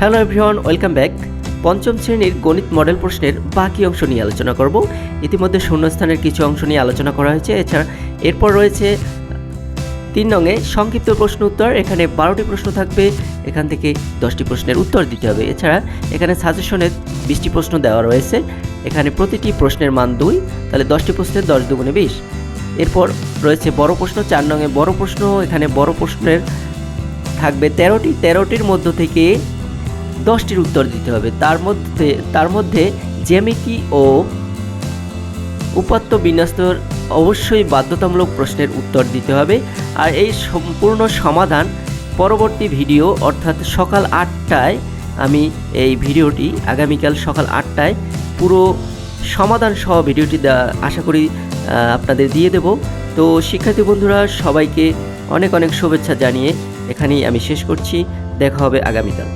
Hello everyone welcome back পঞ্চম শ্রেণির গণিত মডেল প্রশ্নের বাকি অংশ নিয়ে আলোচনা করব। ইতিমধ্যে শূন্যস্থানের কিছু অংশ নিয়ে আলোচনা করা হয়েছে। এছাড়া এরপর রয়েছে তিন নঙে সংক্ষিপ্ত প্রশ্ন উত্তর, এখানে বারোটি প্রশ্ন থাকবে, এখান থেকে দশটি প্রশ্নের উত্তর দিতে হবে। এছাড়া এখানে সাজেশনের বিশটি প্রশ্ন দেওয়া রয়েছে। এখানে প্রতিটি প্রশ্নের মান দুই, তাহলে দশটি প্রশ্নের দশ দুগুণে বিশ। এরপর রয়েছে বড় প্রশ্ন, চার নঙে বড় প্রশ্ন, এখানে বড় প্রশ্নের থাকবে তেরোটি। তেরোটির মধ্য থেকে দশটির উত্তর দিতে হবে। তার মধ্যে তার মধ্যে জ্যামিতি ও উপাত্ত বিন্যাস্তর অবশ্যই বাধ্যতামূলক প্রশ্নের উত্তর দিতে হবে। আর এই সম্পূর্ণ সমাধান পরবর্তী ভিডিও, অর্থাৎ সকাল আটটায় আমি এই ভিডিওটি, আগামীকাল সকাল আটটায় পুরো সমাধান সহ ভিডিওটি আশা করি আপনাদের দিয়ে দেব। তো শিক্ষার্থী বন্ধুরা, সবাইকে অনেক অনেক শুভেচ্ছা জানিয়ে এখানেই আমি শেষ করছি। দেখা হবে আগামীকাল।